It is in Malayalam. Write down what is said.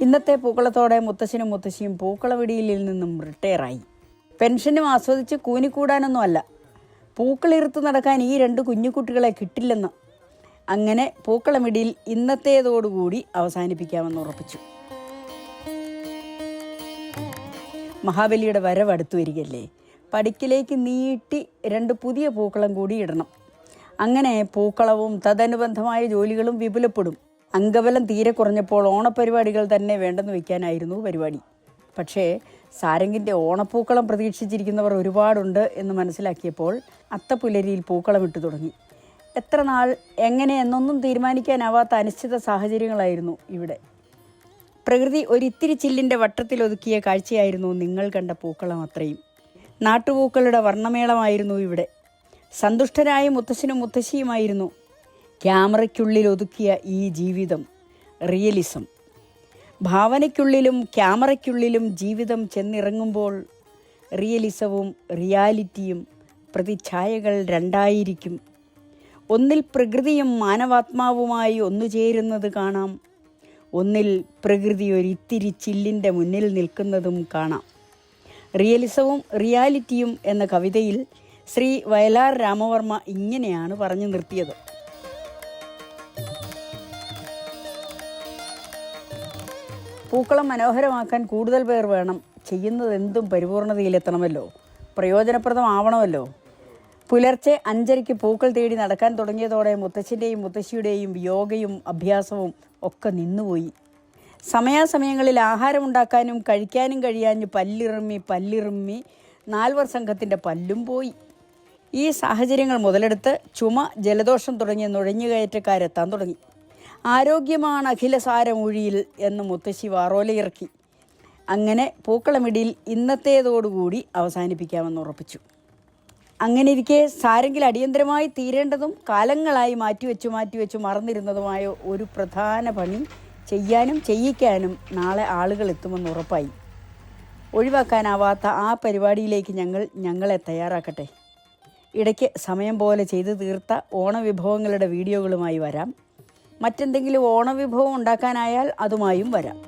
ഇന്നത്തെ പൂക്കളത്തോടെ മുത്തശ്ശനും മുത്തശ്ശിയും പൂക്കളവിടിയിൽ നിന്നും റിട്ടയറായി. പെൻഷനും ആസ്വദിച്ച് കൂനിക്കൂടാനൊന്നും അല്ല. പൂക്കളിറുത്ത് നടക്കാൻ ഈ രണ്ട് കുഞ്ഞുകുട്ടികളെ കിട്ടില്ലെന്ന്. അങ്ങനെ പൂക്കളമിടിയിൽ ഇന്നത്തേതോടുകൂടി അവസാനിപ്പിക്കാമെന്ന് ഉറപ്പിച്ചു. മഹാബലിയുടെ വരവ് അടുത്തു വരികയല്ലേ? പടിക്കിലേക്ക് നീട്ടി രണ്ട് പുതിയ പൂക്കളം കൂടി ഇടണം. അങ്ങനെ പൂക്കളവും തദനുബന്ധമായ ജോലികളും വിപുലപ്പെടും. അംഗബലം തീരെ കുറഞ്ഞപ്പോൾ ഓണപ്പരിപാടികൾ തന്നെ വേണ്ടെന്ന് വയ്ക്കാനായിരുന്നു പരിപാടി. പക്ഷേ സാരംഗിന്റെ ഓണപ്പൂക്കളം പ്രതീക്ഷിച്ചിരിക്കുന്നവർ ഒരുപാടുണ്ട് എന്ന് മനസ്സിലാക്കിയപ്പോൾ അത്തപ്പുലരിയിൽ പൂക്കളം ഇട്ടു തുടങ്ങി. എത്ര നാൾ എങ്ങനെ എന്നൊന്നും തീരുമാനിക്കാനാവാത്ത അനിശ്ചിത സാഹചര്യങ്ങളായിരുന്നു ഇവിടെ. പ്രകൃതി ഒരിത്തിരി ചില്ലിന്റെ വട്ടത്തിൽ ഒതുക്കിയ കാഴ്ചയായിരുന്നു നിങ്ങൾ കണ്ട പൂക്കളം അത്രയും. നാട്ടുപൂക്കളുടെ വർണമേളമായിരുന്നു ഇവിടെ. സന്തുഷ്ടരായ മുത്തശ്ശനും മുത്തശ്ശിയുമായിരുന്നു ക്യാമറയ്ക്കുള്ളിൽ ഒതുക്കിയ ഈ ജീവിതം റിയലിസം. ഭാവനയ്ക്കുള്ളിലും ക്യാമറയ്ക്കുള്ളിലും ജീവിതം ചെന്നിറങ്ങുമ്പോൾ റിയലിസവും റിയാലിറ്റിയും പ്രതിച്ഛായകൾ രണ്ടായിരിക്കും. ഒന്നിൽ പ്രകൃതിയും മാനവാത്മാവുമായി ഒന്നുചേരുന്നത് കാണാം. ഒന്നിൽ പ്രകൃതി ഒരിത്തിരി ചില്ലിന്റെ മുന്നിൽ നിൽക്കുന്നതും കാണാം. റിയലിസവും റിയാലിറ്റിയും എന്ന കവിതയിൽ ശ്രീ വയലാർ രാമവർമ്മ ഇങ്ങനെയാണ് പറഞ്ഞു നിർത്തിയത്. പൂക്കളം മനോഹരമാക്കാൻ കൂടുതൽ പേർ വേണം. ചെയ്യുന്നത് എന്തും പരിപൂർണതയിലെത്തണമല്ലോ. പ്രയോജനപ്രദമാവണമല്ലോ. പുലർച്ചെ അഞ്ചരയ്ക്ക് പൂക്കൾ തേടി നടക്കാൻ തുടങ്ങിയതോടെ മുത്തച്ഛന്റെയും മുത്തശ്ശിയുടെയും യോഗയും അഭ്യാസവും ഒക്കെ നിന്നുപോയി. സമയാസമയങ്ങളിൽ ആഹാരമുണ്ടാക്കാനും കഴിക്കാനും കഴിയാഞ്ഞ് പല്ലിറുമ്മി പല്ലിറുമ്മി നാൽവർ സംഘത്തിന്റെ പല്ലും പോയി. ഈ സാഹചര്യങ്ങൾ മുതലെടുത്ത് ചുമ ജലദോഷം തുടങ്ങിയ നുഴഞ്ഞുകയറ്റക്കാരെത്താൻ തുടങ്ങി. ആരോഗ്യമാണ് അഖിലസാരമൊഴിയിൽ എന്ന് മുത്തശ്ശി വാറോലയിറക്കി. അങ്ങനെ പൂക്കളമിടിയിൽ ഇന്നത്തേതോടുകൂടി അവസാനിപ്പിക്കാമെന്ന് ഉറപ്പിച്ചു. അങ്ങനെ ഇരിക്കെ സാരെങ്കിൽ അടിയന്തരമായി തീരേണ്ടതും കാലങ്ങളായി മാറ്റിവെച്ചു മാറ്റിവെച്ചു മറന്നിരുന്നതുമായ ഒരു പ്രധാന പണി ചെയ്യാനും ചെയ്യിക്കാനും നാളെ ആളുകൾ എത്തുമെന്ന് ഉറപ്പായി. ഒഴിവാക്കാനാവാത്ത ആ പരിപാടിയിലേക്ക് ഞങ്ങൾ ഞങ്ങളെ തയ്യാറാക്കട്ടെ. ഇടയ്ക്ക് സമയം പോലെ ചെയ്തു തീർത്ത ഓണവിഭവങ്ങളുടെ വീഡിയോകളുമായി വരാം. മറ്റെന്തെങ്കിലും ഓണവിഭവം ഉണ്ടാക്കാനായാൽ അതുമായും വരാം.